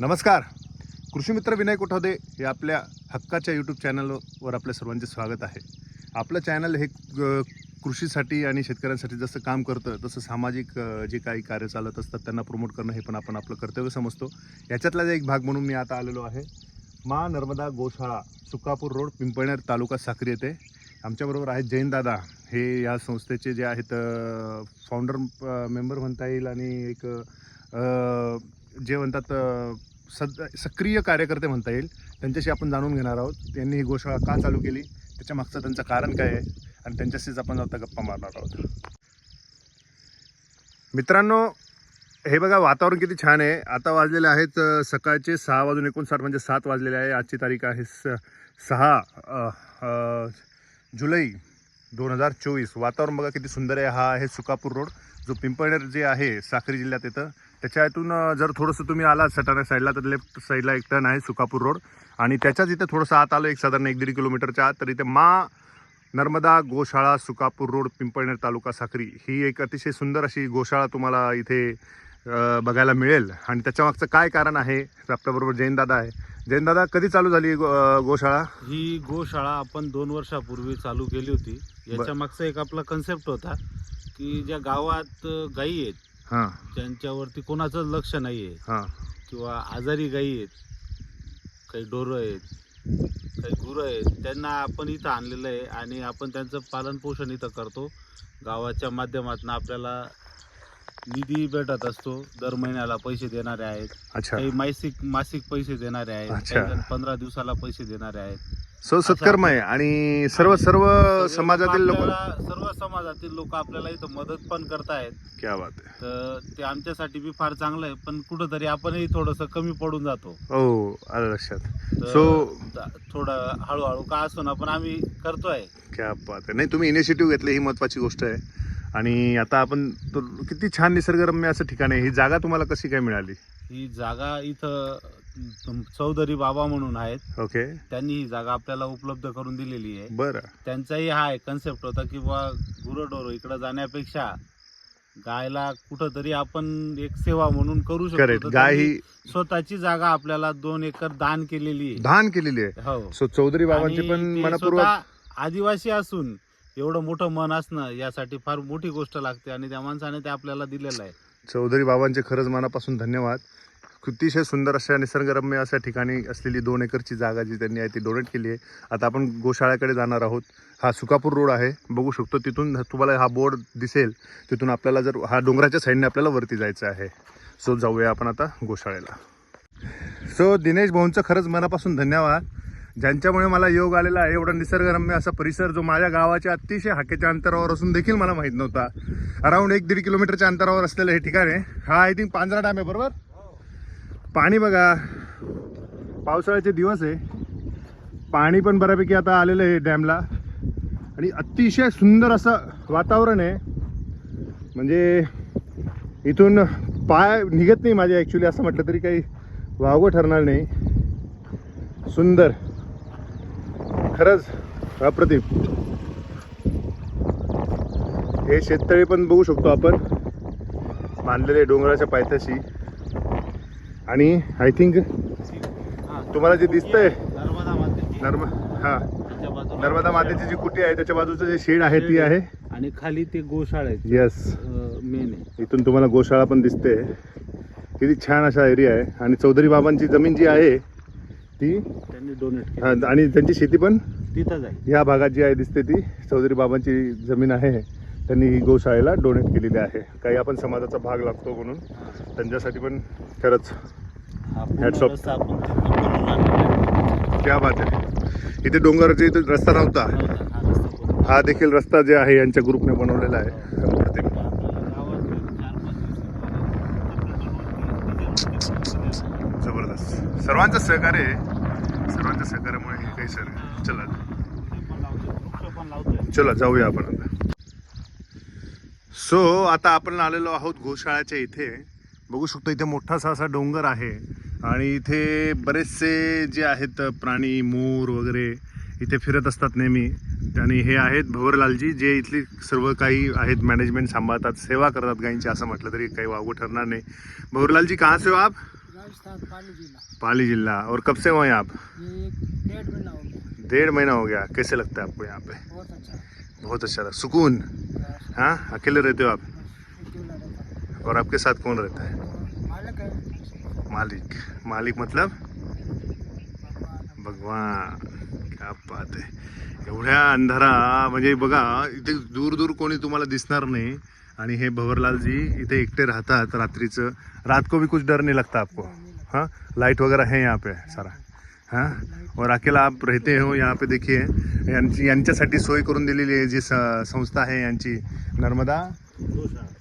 नमस्कार. कृषीमित्र विनय कोठावदे हे आपल्या हक्काच्या यूट्यूब चॅनलवर आपल्या सर्वांचे स्वागत आहे. आपलं चॅनल हे ग- कृषीसाठी आणि शेतकऱ्यांसाठी जसं काम करतं तसं सामाजिक जे काही कार्य चालत असतात त्यांना प्रमोट करणं हे पण आपण आपलं कर्तव्य समजतो. याच्यातलाच एक भाग म्हणून मी आता आलेलो आहे. मा नर्मदा गोशाळा सुकापूर रोड पिंपळनेर तालुका साक्री येथे. आमच्याबरोबर आहेत जैनदादा हे या संस्थेचे जे आहेत फाउंडर मेंबर म्हणता येईल आणि एक जे म्हणतात सद सक्रिय कार्यकर्ते म्हणता येईल. त्यांच्याशी आपण जाणून घेणार आहोत. त्यांनी ही गोशाळा का चालू केली? त्याच्या मागचं त्यांचं कारण काय आहे? आणि त्यांच्याशीच आपण आता गप्पा मारणार आहोत. मित्रांनो हे बघा वातावरण किती छान आहे. आता वाजलेले आहेत सकाळचे सहा वाजून एकोणसाठ म्हणजे सात वाजलेले आहे. आजची तारीख आहे स सहा जुलै दोन हजार चोवीस. वातावरण बघा किती सुंदर आहे. हा आहे सुकापूर रोड. जो पिंपळनेर जे आहे साखरी जिल्ह्यात येतं. त्याच्या इथून अ, जर थोडंसं तुम्ही आलात सटाणा साईडला तर लेफ्ट साईडला एक टर्न आहे सुकापूर रोड. आणि त्याच्याच इथे थोडंसं आत आलं एक साधारण एक दीड किलोमीटरच्या आत तर इथे मा नर्मदा गोशाळा सुकापूर रोड पिंपळनेर तालुका साक्री. ही एक अतिशय सुंदर अशी गोशाळा तुम्हाला इथे बघायला मिळेल. आणि त्याच्यामागचं काय कारण आहे आपल्याबरोबर जैनदादा आहे. जैनदादा कधी चालू झाली गो- गोशाळा? ही गोशाळा आपण दोन वर्षापूर्वी चालू केली होती. याच्या मागचा एक आपला कन्सेप्ट होता की ज्या गावात गायी आहेत हां. ज्यांच्यावरती कोणाचंच लक्ष नाही आहे हां. किंवा आजारी गायी आहेत काही ढोरं आहेत काही गुरं आहेत त्यांना आपण इथं आणलेलं आहे आणि आपण त्यांचं पालन पोषण इथं करतो. गावाच्या माध्यमातून आपल्याला निधी भेटत असतो. दर महिन्याला पैसे देणारे आहेत. अच्छा. काही मासिक मासिक पैसे देणारे आहेत. अच्छा. काही जण पंधरा दिवसाला पैसे देणारे आहेत. सो सत्कर्म आहे. आणि सर्व सर्व समाजातील लोक आपल्याला- सर्व समाजातील लोक आपल्याला इथं मदत पण करतायत. क्या बात आहे. तर ते आमच्यासाठी बी फार चांगलं आहे पण कुठंतरी आपणही थोडंसं कमी पडून जातो. हो आलं लक्षात. तर So- त- थोडं हळूहळू का असो ना पण आम्ही करतोय. क्या बात आहे. नाही तुम्ही इनिशिएटिव्ह घेतले ही महत्वाची गोष्ट आहे. आणि आता आपण तो किती छान निसर्गरम्य असं ठिकाण आहे. ही जागा तुम्हाला कशी काय मिळाली? ही जागा इथं चौधरी बाबा म्हणून आहेत. ओके. त्यांनी ही जागा आपल्याला उपलब्ध करून दिलेली आहे. बरं. त्यांचाही हा कन्सेप्ट होता की बा गुरंढोरं इकडं जाण्यापेक्षा गायला कुठंतरी आपण एक सेवा म्हणून करू शकतो. तर गाय त्यांनी ही स्वतःची जागा आपल्याला दोन एकर दान केलेली आहे. धान केलेली आहे. हो. सो चौधरी बाबांची आणि पण ते मनपूर्वक स्वतः आदिवासी असून एवढं मोठं मन असणं यासाठी फार मोठी गोष्ट लागते आणि त्या माणसाने ते आपल्याला दिलेलं आहे. चौधरी बाबांचे खरंच मनापासून धन्यवाद. अतिशय सुंदर अशा निसर्गरम्य अशा ठिकाणी असलेली दोन एकरची जागा जी त्यांनी आहे ती डोनेट केली आहे. आता आपण गोशाळ्याकडे जाणार आहोत. हा सुकापूर रोड आहे. बघू शकतो तिथून तुम्हाला हा बोर्ड दिसेल. तिथून आपल्याला जर हा डोंगराच्या साईडने आपल्याला वरती जायचं आहे. सो जाऊया आपण आता गोशाळेला. सो दिनेश भाऊंचं खरंच मनापासून धन्यवाद. ज्यांच्यामुळे मला योग आलेला आहे एवढा निसर्गरम्य असा परिसर जो माझ्या गावाच्या अतिशय हाकेच्या अंतरावर असून देखील मला माहीत नव्हता. अराऊंड एक दीड किलोमीटरच्या अंतरावर असलेलं हे ठिकाण आहे. हा आय थिंक पांजरा डॅम आहे बरोबर? पाणी बघा. पावसाळ्याचे दिवस आहे. पाणी पण बऱ्यापैकी आता आलेलं आहे डॅमला. आणि अतिशय सुंदर असं वातावरण आहे. म्हणजे इथून पाय निघत नाही माझे ॲक्च्युली असं म्हटलं तरी काही वावगं ठरणार नाही. सुंदर. खरंच अप्रतिम. हे शेततळे पण बघू शकतो आपण. बांधलेले डोंगराच्या पायथ्याशी. आणि आय थिंक हा, तुम्हाला जे दिसतंय नर्मदा मातेची. नर्म हा. त्याच्या बाजूला. नर्मदा मातेची जी कुटी आहे त्याच्या बाजूचं जे शेड आहे ती आहे? आणि खाली ते गोशाळा आहेत येस मेन आहे. इथून तुम्हाला गोशाळा पण दिसते किती छान असा एरिया आहे. आणि चौधरी बाबांची जमीन जी आहे ती त्यांनी डोनेट आणि त्यांची शेती पण तिथंच आहे. ह्या भागात जी आहे दिसते ती चौधरी बाबांची जमीन आहे. त्यांनी ही गोशाळेला डोनेट केलेली आहे. काही आपण समाजाचा भाग लागतो म्हणून त्यांच्यासाठी पण खरंच हा आहे. क्या बात आहे. इथे डोंगराचा इथे रस्ता नव्हता. हा देखील रस्ता जे आहे यांच्या ग्रुपने बनवलेला आहे. अप्रतिम. जबरदस्त. सर्वांचं सहकार्य आहे. सर्वांच्या सहकार्यामुळे हे काही सर चला. चला जाऊया आपण आता. सो आता आपण आलेलो आहोत गोशाळाच्या इथे. बघू शकतो इथे मोठासा असा डोंगर आहे. आणि इथे बरेचसे जे आहेत प्राणी मोर वगैरे इथे फिरत असतात नेहमी. आणि हे आहेत भवरलालजी जे इथली सर्व काही आहेत मॅनेजमेंट सांभाळतात सेवा करतात गायींची असं म्हटलं तरी काही वावगं ठरणार नाही. भवरलालजी कहाँ से हो आप? पाली जिला पाली जिला और कब से हो आप? डेढ़ महीना हो गया. डेढ़ महीना हो गया. कैसे लगता है आपको यहाँ पे? बहुत अच्छा। बहुत अच्छा लगा सुकून? हाँ. अकेले रहते हो आप। और आपके साथ कौन रहता है. मालिक. मालिक मतलब? भगवान. भगवान क्या बात आहे एवढ्या अंधारा म्हणजे बघा इथे दूर दूर कोणी तुम्हाला दिसणार नाही. आणि हे भवरलालजी इथे एकटे राहतात रात्रीचं. रात को भी कुछ डर नहीं लगता आपको. हाँ? लाइट वगैरह है यहाँ पे सारा. हां? और हो, अकेला आप रहते हो यहाँ पे देखिए। यांची यांच्यासाठी सोय करून दिलेली आहे जी स- संस्था आहे यांची. नर्मदा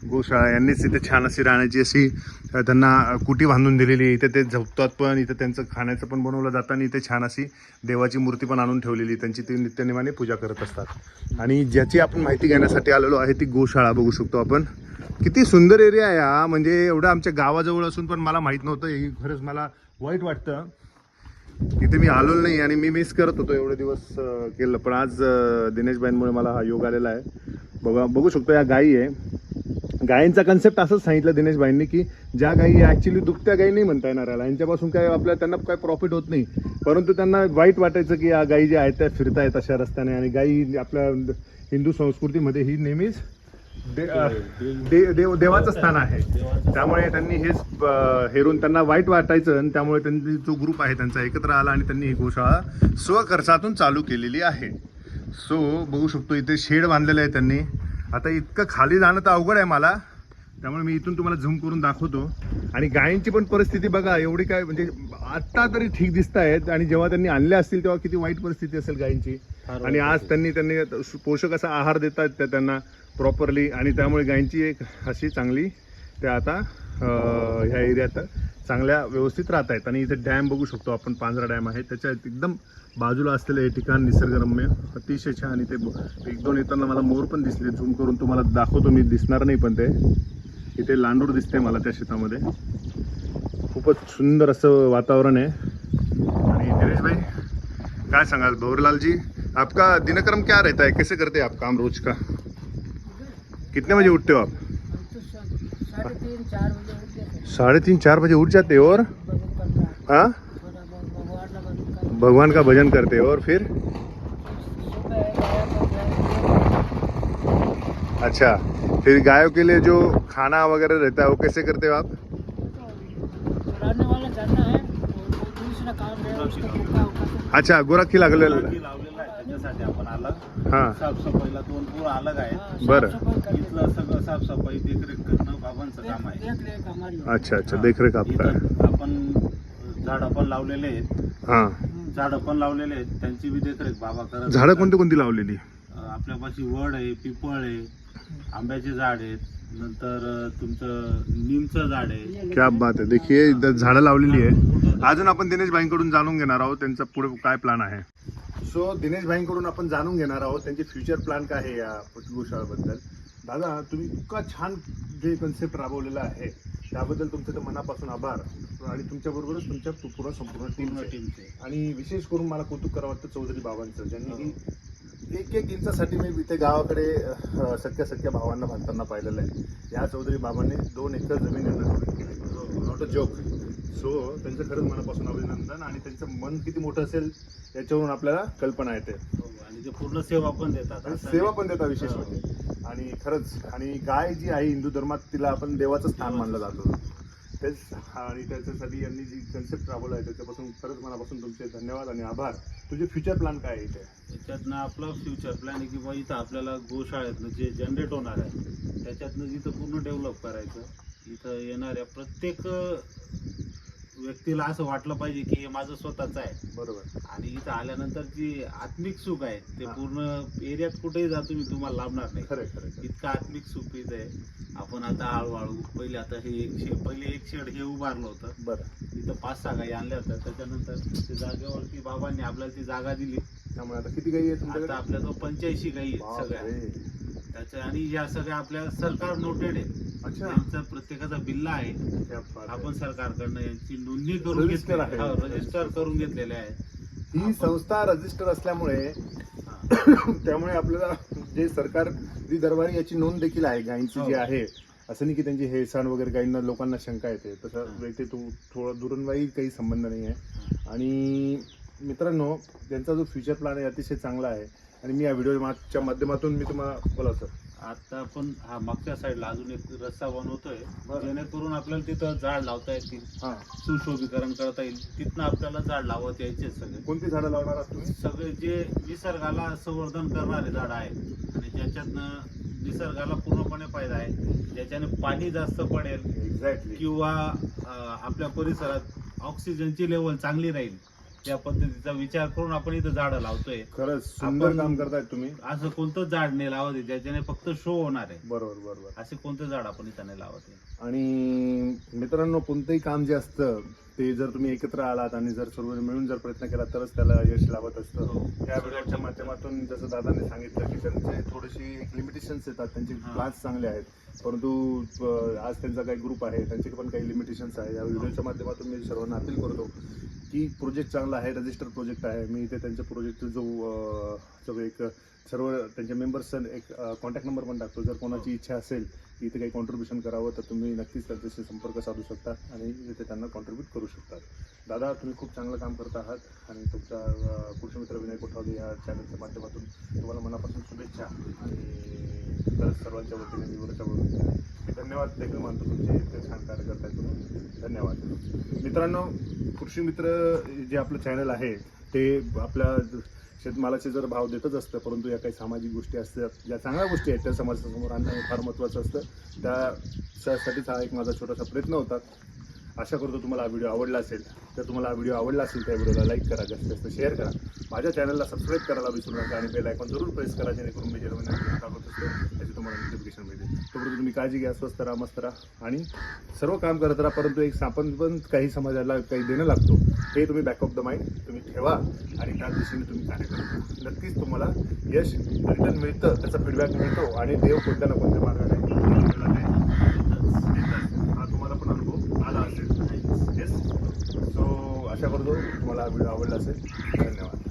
गोशाळा. यांनीच इथे छान अशी राहण्याची अशी त्यांना कुटी बांधून दिलेली आहे. इथे ते झोपतात पण इथे त्यांचं खाण्याचं पण बनवलं जातं आणि इथे छान अशी देवाची मूर्ती पण आणून ठेवलेली त्यांची ते नित्यनेमाने पूजा करत असतात. आणि ज्याची आपण माहिती घेण्यासाठी आलेलो आहे ती गोशाळा बघू शकतो आपण. किती सुंदर एरिया आहे हा. म्हणजे एवढं आमच्या गावाजवळ असून पण मला माहीत नव्हतं. हे खरंच मला वाईट वाटतं. इथे मी आलो नाही आणि मी मिस करत होतो एवढे दिवस केलं. पण आज दिनेशबाईंमुळे मला हा योग आलेला आहे. बघा बघू शकतो या गायी आहे. गायींचा कन्सेप्ट असंच सांगितलं दिनेशबाईंनी की ज्या गायी ॲक्च्युली दुखत्या गायी नाही म्हणता येणार याला. यांच्यापासून काय आपल्या त्यांना काय प्रॉफिट होत नाही. परंतु त्यांना वाईट वाटायचं की या गायी ज्या आहेत त्या फिरतायत अशा रस्त्याने आणि गायी आपल्या हिंदू संस्कृतीमध्ये ही नेहमीच दे- अं, दे- देव देवाचं स्थान आहे. त्यामुळे त्यांनी हेच हेरून त्यांना वाईट वाटायचं आणि त्यामुळे त्यांनी जो ग्रुप आहे त्यांचा एकत्र आला आणि त्यांनी ही गोशाळा स्वखर्चातून चालू केलेली आहे. सो बघू शकतो इथे शेड बांधलेलं आहे त्यांनी. आता इतकं खाली जाणं तर अवघड आहे मला. त्यामुळे मी इथून तुम्हाला झूम करून दाखवतो. आणि गायींची पण परिस्थिती बघा एवढी काय म्हणजे आत्ता तरी ठीक दिसत आहेत. आणि जेव्हा त्यांनी आणल्या असतील तेव्हा किती वाईट परिस्थिती असेल गायींची. आणि आज त्यांनी त्यांनी पोषक असा आहार देतात त्या त्यांना. प्रॉपरली आणि त्यामुळे गायींची एक अशी चांगली त्या आता ह्या एरियात चांगल्या व्यवस्थित राहत आहेत. आणि इथे डॅम बघू शकतो आपण पांजरा डॅम आहे. त्याच्या एकदम बाजूला असलेलं हे ठिकाण निसर्गरम्य अतिशय छान इथे एक दोन येताना मला मोर पण दिसले. झूम करून तुम्हाला दाखवतो मी दिसणार नाही पण ते. इथे लांडूर दिसते मला त्या शेतामध्ये. खूपच सुंदर असं वातावरण आहे. आणि दिनेश भाई काय सांगाल? भवरलाल जी आपका दिनक्रम क्या रहता है? कैसे करते आप काम रोज का? कितने बजे उठते हो आप? साढ़े तीन चार बजे उठ जाते हो और? हाँ? भगवान का भजन करते हो और फिर? अच्छा फिर गायों के लिए जो खाना वगैरह रहता है वो कैसे करते हो आप? अच्छा गोरखी लागलेला हाँ। बर। इथलं सगळं साफसफाई देखरेख करणं बाबांचं काम आहे. हमारी है। अच्छा अच्छा देखरेख आपका है इथं आपण झाडं पण लावलेले आहेत. हां. हम्म. झाडं पण लावलेले आहेत. त्यांची बी देखरेख बाबा करत झाडं कोणती कोणती लावलेली? अं, आपल्यापाशी वड आहे पिपळ आहे आंब्याचे झाड आहेत. नंतर अं, तुमचं निमचं झाड आहे. क्या बात आहे. देखिए इथं झाडं लावलेली आहे. अजून आपण दिनेश भाईंकडून जाणून घेणार आहोत त्यांचा पुढे काय प्लॅन आहे. सो दिनेश भाईंकडून आपण जाणून घेणार आहोत त्यांचे फ्युचर प्लॅन काय आहे या गोशाळाबद्दल दादा तुम्ही इतका छान जे कन्सेप्ट राबवलेला आहे त्याबद्दल तुमचे तर मनापासून आभार. आणि तुमच्याबरोबरच तुमच्या पूर्ण संपूर्ण टीम टीमचे आणि विशेष करून मला कौतुक करावं वाटतं चौधरी बाबांचं ज्यांनी एक एक इंचासाठी मी इथे गावाकडे सख्या सख्या भावांना बांधताना पाहिलेलं आहे. या चौधरी बाबांनी दोन एकर जमीन नॉट अ जोक सो त्यांचं खरंच मनापासून अभिनंदन आणि त्यांचं मन किती मोठं असेल याच्यावरून आपल्याला कल्पना येते. हो, आणि ते पूर्ण सेवा पण देतात. सेवा. पण देतात विशेष हो. म्हणजे आणि खरंच आणि गाय जी आहे हिंदू धर्मात तिला आपण देवाचं स्थान मानलं जातं. तेच आणि त्याच्यासाठी यांनी जी कन्सेप्ट राबवला आहे त्याच्यापासून खरंच मनापासून तुमचे धन्यवाद आणि आभार. तुझे फ्युचर प्लॅन काय आहे इथे? त्याच्यातनं आपला फ्युचर प्लॅन आहे की बा इथं आपल्याला गोशाळेतनं जे जनरेट होणार आहे त्याच्यातनं इथं पूर्ण डेव्हलप करायचं इथं येणाऱ्या प्रत्येक व्यक्तीला असं वाटलं पाहिजे की हे माझं स्वतःच आहे. बरोबर. आणि इथं आल्यानंतर जी आत्मिक सुख आहे ते हा. पूर्ण एरियात कुठेही जा तुम्ही तुम्हाला लाभणार नाही. खरं खरं. इतकं आत्मिक सुख इथं आहे. आपण आता हळूहळू पहिले आता हे एक शेड पहिले एक शेड हे उभारलं होतं. बरं. इथं पाच सहा गाई आणल्या होत्या. त्याच्यानंतर त्या जागेवरती बाबांनी आपल्याला ती जागा दिली. त्यामुळे आता किती गाई आहे आता तुमच्याकडे आपल्याजवळ पंच्याऐंशी गाई आहेत बापरे. सगळ्या त्याच्या आणि या सगळ्या आपल्या सरकार नोटेड आहेत. अच्छा त्यांचा प्रत्येकाचा बिल्ला आहे. आपण सरकारकडनं यांची नोंदणी करून घेतली आहे. रजिस्टर करून घेतलेले आहे ही संस्था रजिस्टर असल्यामुळे. त्यामुळे आपल्याला जे सरकार जी दरबारी याची नोंद देखील आहे गायींची जी हो. आहे असं नाही की त्यांची हेळसाण वगैरे काही ना लोकांना शंका येते तसं हां. इथे तो थोडा दुरणवाही काही संबंध नाही आहे आणि मित्रांनो त्यांचा जो फ्युचर प्लॅन आहे अतिशय चांगला आहे आणि मी या व्हिडिओच्या माध्यमातून मी तुम्हाला बोला सर आता आपण हा मागच्या साईडला अजून एक रस्ता बनवतोय बरं. जेणेकरून आपल्याला तिथं झाड लावता येतील. हां. सुशोभीकरण करता येईल. तिथनं आपल्याला झाड लावत यायचे सगळे. कोणती झाडं लावणार आहात तुम्ही? सगळे जे निसर्गाला संवर्धन करणारे झाड आहेत. आणि ज्याच्यातनं निसर्गाला पूर्णपणे फायदा आहे. ज्याच्याने पाणी जास्त पडेल. एक्झॅक्टली किंवा अं, आपल्या परिसरात ऑक्सिजनची लेवल चांगली राहील. या पद्धतीचा विचार करून आपण इथं झाडं लावतोय. खरंच सुंदर आपण- काम करतायत तुम्ही. असं कोणतं झाड नाही लावत आहे ज्याच्याने फक्त शो होणार आहे. बरोबर बरोबर. असे कोणते झाड आपण इथं नाही लावत आहे? आणि मित्रांनो कोणतंही काम जे असतं ते जर तुम्ही एकत्र आलात आणि जर सर्व मिळून जर प्रयत्न केला तरच त्याला यश लावत असतं. हो. या व्हिडिओच्या माध्यमातून जसं दादाने सांगितलं की त्यांचे थोडीशी लिमिटेशन्स येतात त्यांचे हा. प्लान्स चांगले आहेत. परंतु आज त्यांचा काही ग्रुप आहे त्यांचे पण काही लिमिटेशन्स आहे या व्हिडिओच्या माध्यमातून मी सर्वांना अपील करतो की प्रोजेक्ट चांगला आहे रजिस्टर प्रोजेक्ट आहे. मी इथे त्यांच्या प्रोजेक्टचा जो जो एक सर्व त्यांच्या मेंबर्सचा एक कॉन्टॅक्ट नंबर पण टाकतो. जर कोणाची इच्छा असेल इथे काही कॉन्ट्रीब्युशन करावं तर तुम्ही नक्कीच त्यांच्याशी संपर्क साधू शकता आणि इथे त्यांना कॉन्ट्रीब्यूट करू शकतात दादा तुम्ही खूप चांगलं काम करत आहात आणि तुमच्या कृषीमित्र विनय कोठावले या चॅनलच्या माध्यमातून तुम्हाला मनापासून शुभेच्छा आणि सर्वांच्या वतीने निवडच्या वतीने. धन्यवाद देखील मानतो तुमचे इतके छान कार्य करताय तुम्ही धन्यवाद. मित्रांनो कृषी मित्र जे आपलं चॅनल आहे ते आपल्या शेतमालाचे जर भाव देतच असतं परंतु या काही सामाजिक गोष्टी असतात ज्या चांगल्या गोष्टी आहेत त्या समाजासमोर आणणं हे फार महत्त्वाचं असतं. त्यासाठीच हा एक माझा छोटासा प्रयत्न होता. आशा करतो तुम्हाला हा व्हिडिओ आवडला असेल. जर तुम्हाला हा व्हिडिओ आवडला असेल त्या व्हिडिओला लाईक करा जास्तीत जास्त शेअर करा. माझ्या चॅनलला सबस्क्राईब करायला विसरू नका आणि बेल आयकॉन जरूर प्रेस करा जेणेकरून मी जेव्हा टाकत असतो त्याची तुम्हाला नोटिफिकेशन मिळते. तोपर्यंत तुम्ही काळजी घ्या स्वस्त राहा मस्त राहा आणि सर्व काम करत राहा परंतु एक सापन पण काही समाजाला काही देणं लागतो हे तुम्ही बॅक ऑफ द माइंड तुम्ही ठेवा आणि त्या दिशेने तुम्ही कार्य करा. नक्कीच तुम्हाला यश रिटर्न मिळतं त्याचा फीडबॅक मिळतो आणि देव कोणत्या ना कोणत्या मार्गाने आपल्याला ते देतच. हा तुम्हाला पण अनुभव आला असेल येस सो आशा करतो तुम्हाला व्हिडिओ आवडला असेल. धन्यवाद.